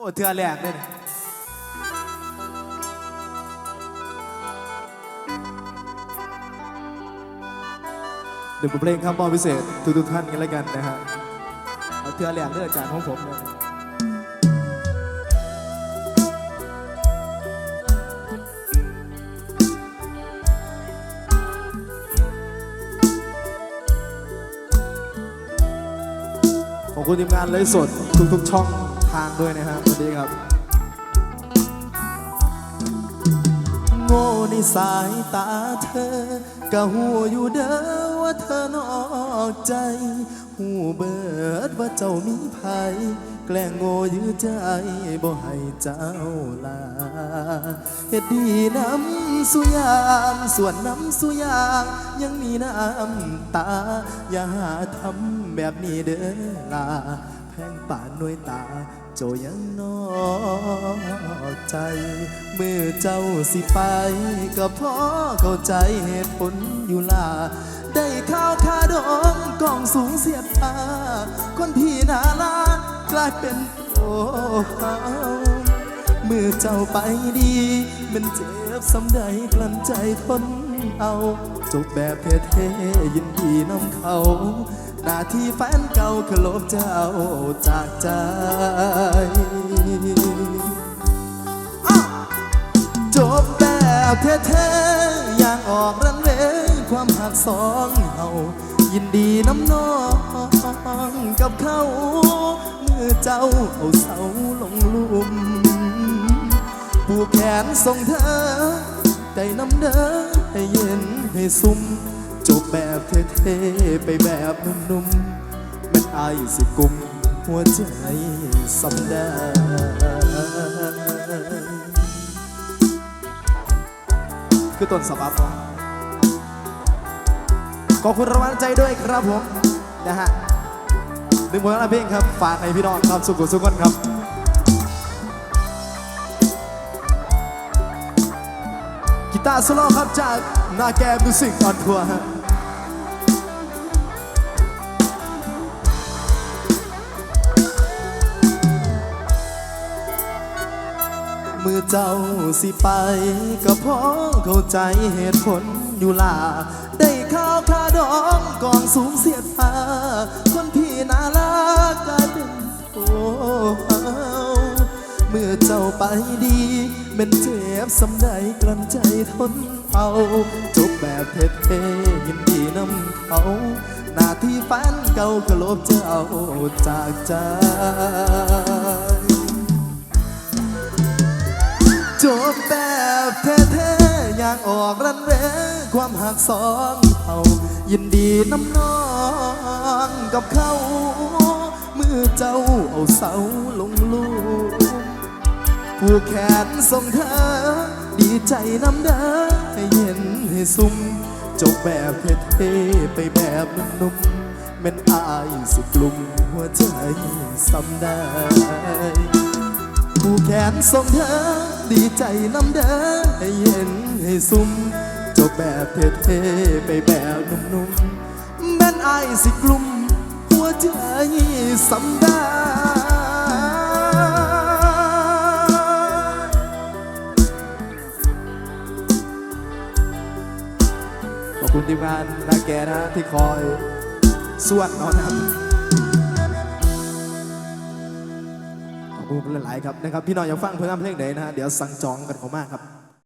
โอ้เทือแรกเลยเดี๋ยวเพลงครับมอบพิเศษทุกทุกท่านกันแล้วกันนะฮะเอาเทือแรกเลือกอาจารย์ของผมเลยขอบคุณทีมงานเลยสดทุกๆช่อง ทางด้วยนะฮะสวัสดีครับโง่ในสายตาเธอก็หูอยู่เด้อว่าเธอนอกใจ หูเบิดว่าเจ้ามีภัยแกล้งโง่ยื้อใจบ่ให้เจ้าลาเฮ็ดดีน้ำสุยางส่วนน้ำสุยางยังมีน้ำตา อย่าหาทำแบบนี้เด้อลา พงป่านหน่วยตา โจยังนอกใจ เมื่อเจ้าสิไป ก็พอเข้าใจเหตุผลอยู่ล่ะได้ข้าวคาดองกองสูงเสียดตา คนพี่นาลากลายเป็นโอ้เฮาเมื่อเจ้าไปดี มันเจ็บสำใดกลั้นใจทนเอา จบแบบเท่ๆยินดีน้ำเขา หน้าที่แฟนเก่าคือลบเจ้าจากใจจบแบบเท่ๆอย่างออกรันเวย์ความหักสองเฮายินดีน้ำน้องกับเขาเมื่อเจ้าเอาเสาลงลุมผูกแขนส่งเธอใจน้ำเด้อให้เย็นให้ซุ่ม แบบเท่ๆไปแบบนุ่มๆมันอายสิกุมหัวใจสำได้คือต้นสบับผมขอบคุณรางวัลใจด้วยครับผม นะฮะหนึ่งผลงานเพลงครับ ฝากให้พี่น้องครับสุขุสุขคนครับกีตาร์โซโล่ครับจากนาแกมิวสิกออนทัวร์ฮะ มือเจ้าสิไป ก็พราะเข้าใจเหตุผลอยู่ล่ะได้ข้าวคาดองกองสูงเสียดฟ้าคนพี่น่ารักกลายเป็นโอ้เฮาเมื่อเจ้าไปดีเป็นเจ็บสำใดกลั้นใจทนเอาจบแบบเท่ๆยินดีนำเขาหน้าที่แฟนเก่าก็ลบเจ้าจากใจ บแบบเท่ๆอย่างออกรันเวย์ความหักสองเขายินดีน้ำน้องกับเขาเมื่อเจ้าเอาเสาลงลูกผูกแขนส่งเธอ ดีใจน้ำเด้อให้เย็นให้ซุ่มจบแบบเท่ๆไปแบบนุ่มๆแม่นอายสิกลุ่มหัวใจสำได้ผูกแขนส่งเธอ ดีใจน้ำเด้อให้เย็นให้ซุ่มจบแบบเท่ๆไปแบบนุ่มๆแม่นอายสิกลุ่มหัวใจสำได้ขอบคุณทีมงานนาแกนะที่คอยสวนเนอนครับ ขอบคุณหลายๆครับนะครับ พี่น้องอยากฟังผลงานเพลงไหนนะฮะเดี๋ยวสั่งจองกันเขามากครับ